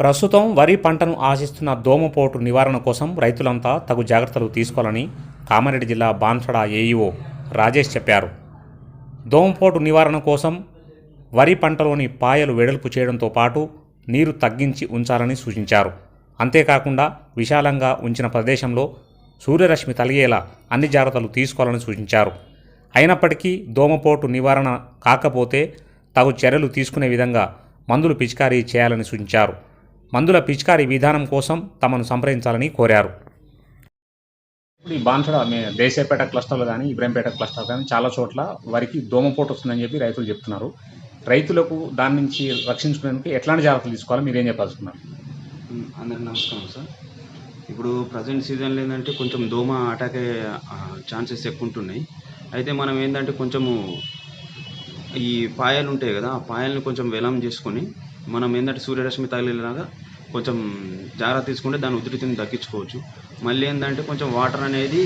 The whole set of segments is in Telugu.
ప్రస్తుతం వరి పంటను ఆశిస్తున్న దోమపోటు నివారణ కోసం రైతులంతా తగు జాగ్రత్తలు తీసుకోవాలని కామారెడ్డి జిల్లా బాన్సడ ఏఈఓ రాజేష్ చెప్పారు. దోమపోటు నివారణ కోసం వరి పంటలోని పాయలు వెడల్పు చేయడంతో పాటు నీరు తగ్గించి ఉంచాలని సూచించారు. అంతేకాకుండా విశాలంగా ఉంచిన ప్రదేశంలో సూర్యరశ్మి తలిగేలా అన్ని జాగ్రత్తలు తీసుకోవాలని సూచించారు. అయినప్పటికీ దోమపోటు నివారణ కాకపోతే తగు చర్యలు తీసుకునే విధంగా మందులు పిచికారీ చేయాలని సూచించారు. మందుల పిచికారీ విధానం కోసం తమను సంప్రదించాలని కోరారు. ఇప్పుడు ఈ బాన్సడ దేశపేట క్లస్టర్లో కానీ ఇబ్రాంపేట క్లస్టర్ కానీ చాలా చోట్ల వరికి దోమపోటు వస్తుందని చెప్పి రైతులు చెప్తున్నారు. రైతులకు దాని నుంచి రక్షించుకునేందుకు ఎట్లాంటి జాగ్రత్తలు తీసుకోవాలో? మీరేం చెప్పాల్సుకున్నారు అందరికి నమస్కారం సార్. ఇప్పుడు ప్రజెంట్ సీజన్లో ఏంటంటే కొంచెం దోమ అటాక్ అయ్యే ఛాన్సెస్ ఎక్కువ ఉంటున్నాయి అయితే మనం ఏంటంటే కొంచెము ఈ పాయలు ఉంటాయి కదా ఆ పాయల్ని కొంచెం వెలం చేసుకొని మనం ఏంటంటే సూర్యరశ్మి తగిలేలాగా కొంచెం జాగ్రత్త తీసుకుంటే దాని ఉధృతిని తగ్గించుకోవచ్చు. మళ్ళీ ఏంటంటే కొంచెం వాటర్ అనేది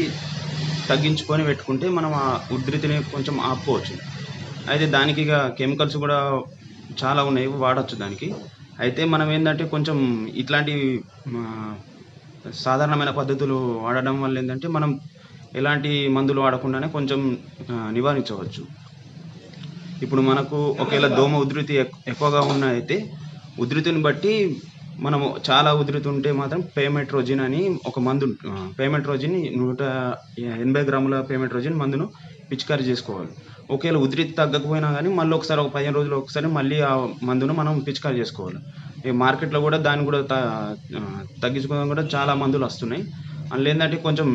తగ్గించుకొని పెట్టుకుంటే మనం ఆ ఉధృతిని కొంచెం ఆపుకోవచ్చు. అయితే దానికి ఇక కెమికల్స్ కూడా చాలా ఉన్నాయి వాడచ్చు దానికి. అయితే మనం ఏంటంటే కొంచెం ఇట్లాంటి సాధారణమైన పద్ధతులు వాడడం వల్ల ఏంటంటే మనం ఎలాంటి మందులు వాడకుండానే కొంచెం నివారించవచ్చు. ఇప్పుడు మనకు ఒకవేళ దోమ ఉధృతి ఎక్- ఎక్కువగా ఉన్న అయితే ఉధృతిని బట్టి మనము చాలా ఉధృతి ఉంటే మాత్రం పేమెట్రోజిన్ అని ఒక మందు పేమెంట్ పేమెట్రోజిన్ నూట ఎనభై గ్రాముల పేమెట్రోజిన్ మందును పిచికారీ చేసుకోవాలి. ఒకవేళ ఉధృతి తగ్గకపోయినా కానీ మళ్ళీ ఒకసారి ఒక పదిహేను రోజులు ఒకసారి మళ్ళీ ఆ మందును మనం పిచికారీ చేసుకోవాలి. ఈ మార్కెట్లో కూడా దాన్ని కూడా త- తగ్గించుకోవడం కూడా చాలా మందులు వస్తున్నాయి. అందులో ఏంటంటే కొంచెం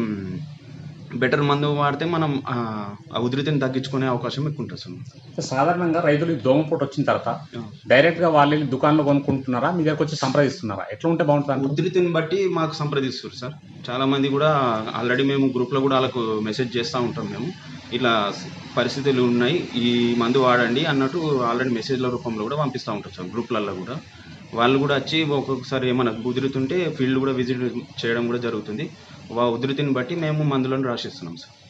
బెటర్ మందు వాడితే మనం ఆ ఉధృతిని తగ్గించుకునే అవకాశం ఎక్కువ ఉంటుంది సార్ సాధారణంగా రైతులు ఈ దోమపోటు వచ్చిన తర్వాత డైరెక్ట్గా వాళ్ళు వెళ్ళి దుకాణంలో కొనుక్కుంటున్నారా? మీ దగ్గరకు వచ్చి సంప్రదిస్తున్నారా? ఎట్లా ఉంటే బాగుంటుంది? ఉధృతిని బట్టి మాకు సంప్రదిస్తారు సార్. చాలా మంది కూడా ఆల్రెడీ మేము గ్రూప్లో కూడా వాళ్ళకు మెసేజ్ చేస్తూ ఉంటాం మేము. ఇట్లా పరిస్థితులు ఉన్నాయి ఈ మందు వాడండి అన్నట్టు ఆల్రెడీ మెసేజ్ల రూపంలో కూడా పంపిస్తూ ఉంటాం సార్ గ్రూప్లలో కూడా. వాళ్ళు కూడా వచ్చి ఒక్కొక్కసారి ఏమైనా ఉంటే ఫీల్డ్ కూడా విజిట్ చేయడం కూడా జరుగుతుంది. ఉధృతిని బట్టి మేము మందులను రాసిస్తున్నాం సార్.